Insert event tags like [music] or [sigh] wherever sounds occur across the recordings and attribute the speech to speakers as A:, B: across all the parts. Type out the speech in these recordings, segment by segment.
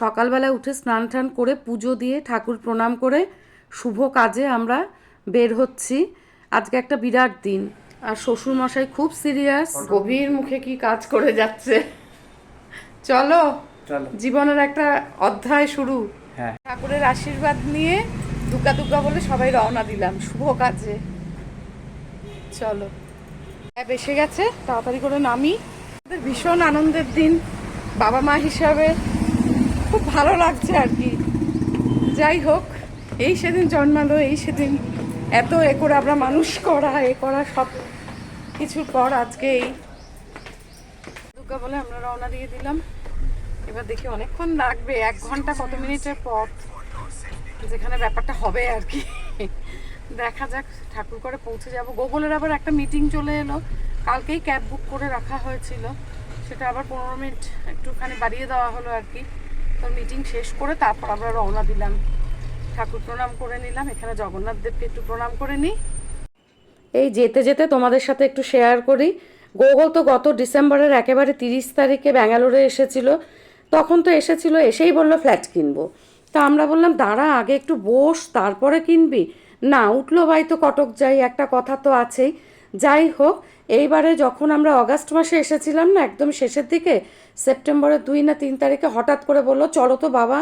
A: সকালবেলা উঠে স্নান টান করে পুজো দিয়ে ঠাকুর প্রণাম করে শুভ কাজে আমরা বের হচ্ছি। আজকে একটা বিরাট দিন। আর শ্বশুর মশাই খুব সিরিয়াস। গভীর মুখে কি কাজ করে যাচ্ছে? চলো
B: চলো।
A: জীবনের একটা অধ্যায় শুরু।
B: হ্যাঁ।
A: ঠাকুরের আশীর্বাদ নিয়ে দুর্গা দুর্গা বলে সবাই রওনা দিলাম। শুভ কাজে। চলো। ক্যাব এসে গেছে তাড়াতাড়ি করে নামি। ভীষণ আনন্দের দিন। বাবা মা হিসাবে খুব ভালো লাগছে আর কি। যাই হোক, এই সেদিন জন্মালো, এই সেদিন এত এ করে আমরা মানুষ করা, এ করা সব কিছুর পর আজকে এই দুর্গা বলে আমরা রওনা দিয়ে দিলাম। এবার দেখি অনেকক্ষণ লাগবে, এক ঘণ্টা কত মিনিটের পথ যেখানে ব্যাপারটা হবে আর কি। দেখা যাক, ঠাকুর করে পৌঁছে যাব। গোগলের আবার একটা মিটিং চলে এলো। কালকেই ক্যাব বুক করে রাখা হয়েছিল। সেটা আবার পনেরো মিনিট একটুখানি বাড়িয়ে দেওয়া হলো আর কি। তো মিটিং শেষ করে তারপর আমরা রওনা দিলাম। ঠাকুর প্রণাম করে নিলাম। এখানে জগন্নাথ দেবকে একটু প্রণাম করে নিই। এই যেতে যেতে তোমাদের সাথে একটু শেয়ার করি। গোগল তো গত ডিসেম্বরের একেবারে তিরিশ তারিখে ব্যাঙ্গালোরে এসেছিল। তখন তো এসেছিল, এসেই বলল ফ্ল্যাট কিনবো। তা আমরা বললাম, দাঁড়া, আগে একটু বস, তারপরে কিনবি? না, উঠল ভাই তো কটক যাই, একটা কথা তো আছেই। যাই হোক এইবারে যখন আমরা অগাস্ট মাসে এসেছিলাম না একদম শেষের দিকে সেপ্টেম্বরের দুই না তিন তারিখে হঠাৎ করে বলল চলো তো বাবা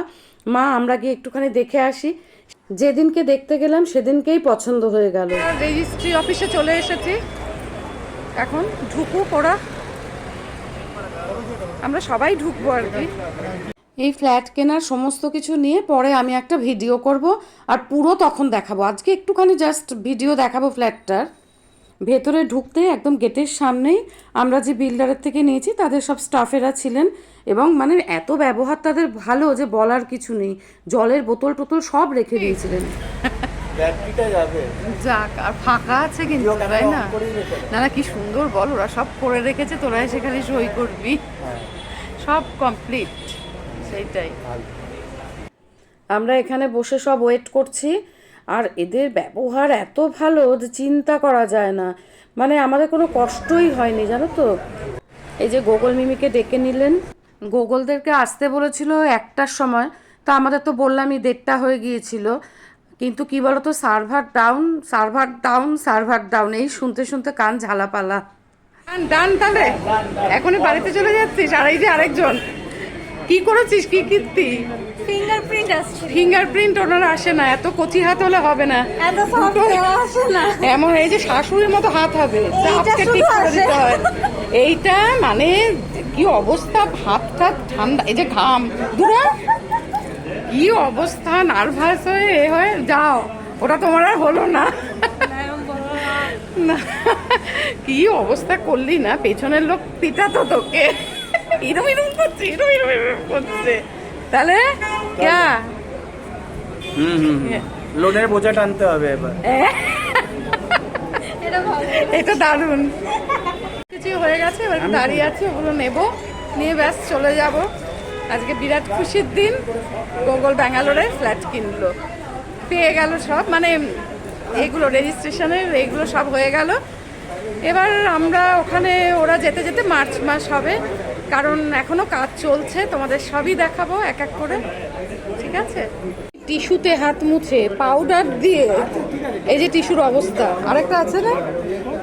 A: মা আমরা গিয়ে একটুখানি দেখে আসি। যেদিনকে দেখতে গেলাম সেদিনকেই পছন্দ হয়ে গেল। রেজিস্ট্রি অফিসে চলে এসেছি। এখন ঢুকুক ওরা আমরা সবাই ঢুকবো আর কি। এই ফ্ল্যাট কেনার সমস্ত কিছু নিয়ে পরে আমি একটা ভিডিও করব আর পুরো তখন দেখাবো। আজকে একটুখানি জাস্ট ভিডিও দেখাবো ফ্ল্যাটটার। ভেতরে ঢুকতে একদম গেটের সামনেই আমরা যে বিল্ডারের থেকে নিয়েছি তাদের সব স্টাফেরা ছিলেন এবং মানে এত ব্যবহার তাদের ভালো যে বলার কিছু নেই। জলের বোতল টোতল সব রেখে দিয়েছিলেন। যাক আর ফাঁকা আছে কিন্তু তাই না। না না কি সুন্দর বল ওরা সব করে রেখেছে তোরা এসে খালি সই করবি।
B: হ্যাঁ।
A: সব কমপ্লিট সেইটাই। আমরা এখানে বসে সব ওয়েট করছি। আর এদের ব্যবহার এত ভালো যে চিন্তা করা যায় না। মানে আমাদের কোনো কষ্টই হয়নি, জানো তো? এই যে গোগল মিমিকে ডেকে নিলেন। গোগলদেরকে আসতে বলেছিল একটার সময়। তা আমাদের তো বললামই, দেড়টা হয়ে গিয়েছিল। কিন্তু কি বলতো, server down server down server down, এই শুনতে শুনতে কান ঝালাপালা। ডান তাহলে? এখনই বাড়িতে চলে যাচ্ছিস, আর এই যে আরেকজন। কি করেছিস? কি কীর্তি?
C: ফিঙ্গারপ্রিন্ট আসছে।
A: ফিঙ্গারপ্রিন্ট ওনার আসে না এত কচি হাত হলে হবে না।
C: এত আসে না। [laughs]
A: এমন এই যে শাশুড়ির মতো হাত হবে
C: শুধু
A: ঠিক করে দিতে হয়। এইটা মানে কি অবস্থা? হাত টাত ঠান্ডা এই যে ঘাম। দূরা কি অবস্থা? নার্ভাস হয়ে এ হয়ে যাও। ওটা তোমার আর হলো না। না কি অবস্থা করলি না? পেছনের লোক পিতা তো তোকে। [laughs] এরম এরম করছে এরম এরম করছে। তাহলে? ক্যা?
B: হুম হুম হুম। লোনের বোঝা টানতে হবে এবার। [laughs]
C: এটা ভালো।
A: দারুণ। কিছু হয়ে গেছে এবার একটু দাঁড়িয়ে আছে ওগুলো নেব। নিয়ে ব্যাস চলে যাব। আজকে বিরাট খুশির দিন। গোগল ব্যাঙ্গালোরে ফ্ল্যাট কিনলো। পেয়ে গেল সব মানে এইগুলো রেজিস্ট্রেশনের এইগুলো সব হয়ে গেল। এবার আমরা ওখানে ওরা যেতে যেতে মার্চ মাস হবে। কারণ এখনও কাজ চলছে, তোমাদের সবই দেখাবো এক এক করে। ঠিক আছে? টিস্যুতে হাত মুছে পাউডার দিয়ে, এই যে টিস্যুর অবস্থা। আরেকটা আছে না?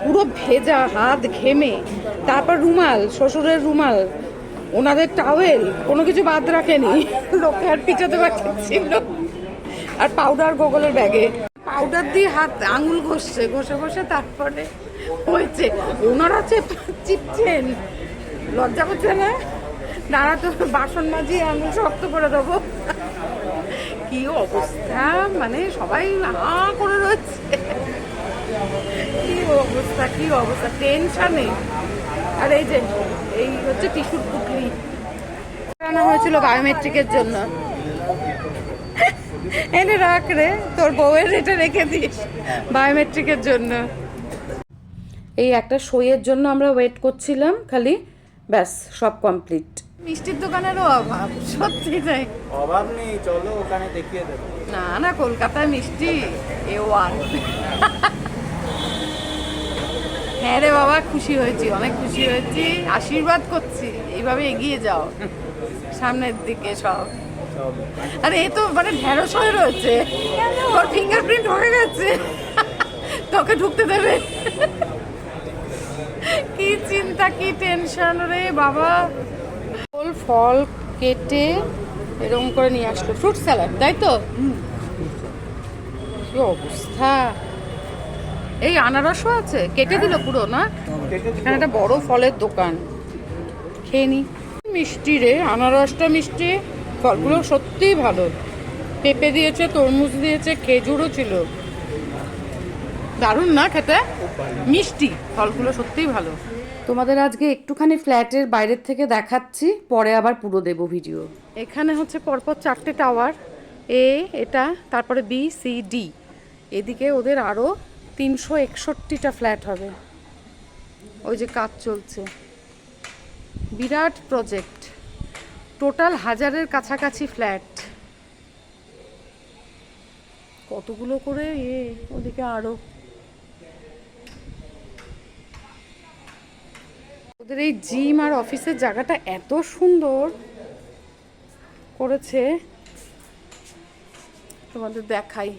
A: পুরো ভেজা, হাত ঘেমে। তারপর রুমাল, শ্বশুরের রুমাল, ওনাদের টাওয়েল কোনো কিছু বাদ রাখেনি। লোকে আর পিছাতে পারছিল আর পাউডার গোগলের ব্যাগে। পাউডার দিয়ে হাত, আঙুল ঘষছে, ঘষে ঘষে তারপরে হয়েছে ওনারা চেপ, চিপছেন। লজ্জা করছে না? দাঁড়া তো, বাসন মাজি আমি শক্ত করে দেবো। কি অবস্থা? মানে সবাই হা করে রয়েছে। কি অবস্থা কি অবস্থা? টেনশনে আর এই যে, এই হচ্ছে টিস্যুর পুটলি আনা হয়েছিল বায়োমেট্রিকের জন্য। এনে রাখ রে, তোর বউয়ের এটা রেখে দিস বায়োমেট্রিকের জন্য। এই একটা সইয়ের জন্য আমরা ওয়েট করছিলাম খালি। ব্যাস সব কমপ্লিট মিষ্টির দোকানেরও অভাব সত্যি তাই।
B: অভাব নেই চলো ওখানে দেখিয়ে দেবো।
A: না না কলকাতায় মিষ্টি এ ওয়ান হ্যাঁ রে বাবা খুশি হয়েছি অনেক খুশি হয়েছি। আশীর্বাদ করছি এইভাবে এগিয়ে যাও। সামনের দিকে সব। আরে এ তো মানে ঢেঁড়স হয়ে রয়েছে। ওর ফিঙ্গারপ্রিন্ট হয়ে গেছে। তোকে ঢুকতে দেবে। কি চিন্তা কি টেনশন রে বাবা? ফল ফল কেটে এরকম করে নিয়ে আসলো। ফ্রুট স্যালাড তাই তো? কি অবস্থা? এই আনারসও আছে? কেটে দিল পুরো না? এখানে একটা বড় ফলের দোকান। খেয়ে নি। মিষ্টি রে আনারসটা মিষ্টি। ফলগুলো সত্যিই ভালো। পেঁপে দিয়েছে তরমুজ দিয়েছে খেজুরও ছিল। দারুণ না খেতে? মিষ্টি। ফলগুলো সত্যিই ভালো। তোমাদের আজকে একটুখানি ফ্ল্যাটের বাইরের থেকে দেখাচ্ছি পরে আবার পুরো দেব ভিডিও। এখানে হচ্ছে পরপর চারটে টাওয়ার। এ এটা তারপরে বি সি ডি। এদিকে ওদের আরও তিনশো একষট্টিটা ফ্ল্যাট হবে। ওই যে কাজ চলছে। বিরাট প্রজেক্ট। টোটাল হাজারের কাছাকাছি ফ্ল্যাট। কতগুলো করে? এ ওদিকে আরও ওদের এই জিম আর অফিসের জায়গাটা এত সুন্দর করেছে। তোমাদের দেখাই।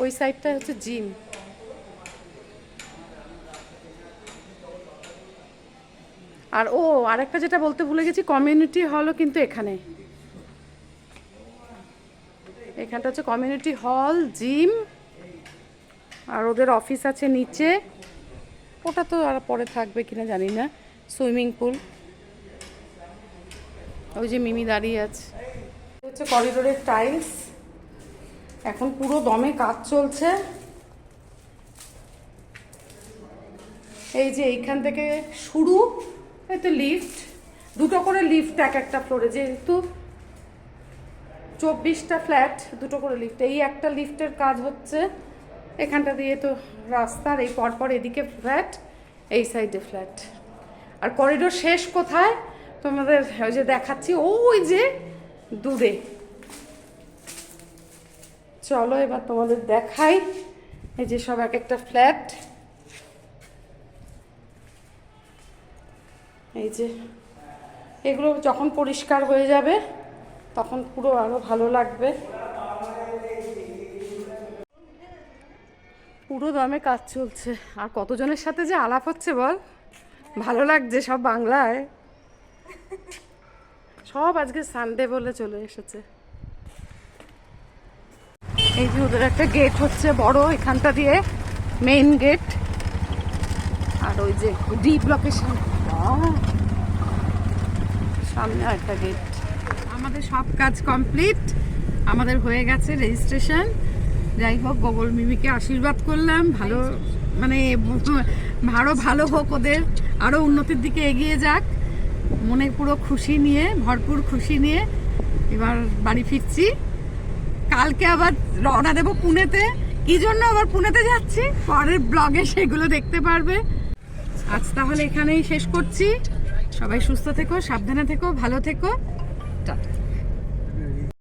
A: ওই সাইডটা হচ্ছে জিম। আর ও, আরেকটা যেটা বলতে ভুলে গেছি কমিউনিটি হলও কিন্তু এখানে। এখানটা হচ্ছে কমিউনিটি হল জিম আর ওদের অফিস আছে নিচে। ওটা তো আর পরে থাকবে কিনা জানি না। Swimming pool. ওই যে মিমি দাঁড়িয়ে আছে। হচ্ছে করিডোরের টাইলস এখন পুরো দমে কাজ চলছে। এই যে এইখান থেকে শুরু, এই তো লিফট দুটো করে লিফট এক একটা ফ্লোরে যেহেতু চব্বিশটা ফ্ল্যাট দুটো করে লিফট এই একটা লিফটের কাজ হচ্ছে এখানটা দিয়ে তো রাস্তার এই পরপর এদিকে ফ্ল্যাট, এই সাইডে ফ্ল্যাট। আর করিডোর শেষ কোথায়? তোমাদের ওই যে দেখাচ্ছি, ওই যে দূরে। চলো এবার তোমাদের দেখাই, এই যে সব এক একটা ফ্ল্যাট। এই যে এগুলো যখন পরিষ্কার হয়ে যাবে, তখন পুরো আরও ভালো লাগবে। পুরো দমে কাজ চলছে। আর কতজনের সাথে যে আলাপ হচ্ছে বল? ভালো লাগছে সব বাংলায়। সব আজকে সানডে বলে চলে এসেছে। এই যে ওদের একটা গেট হচ্ছে বড়, এখানটা দিয়ে মেইন গেট আর ওই যে ডি সামনে। সামনে একটা গেট আমাদের সব কাজ কমপ্লিট আমাদের হয়ে গেছে রেজিস্ট্রেশন যাই হোক, গোগল মিমিকে আশীর্বাদ করলাম। ভালো মানে আরও ভালো হোক ওদের। আরও উন্নতির দিকে এগিয়ে যাক। মনে পুরো খুশি নিয়ে, ভরপুর খুশি নিয়ে এবার বাড়ি ফিরছি। কালকে আবার রওনা দেবো পুনেতে। কি জন্য আবার পুনেতে যাচ্ছি? পরের ব্লগে সেগুলো দেখতে পারবে। আজ তাহলে এখানেই শেষ করছি। সবাই সুস্থ থেকো, সাবধানে থেকো, ভালো থেকো। টাটা।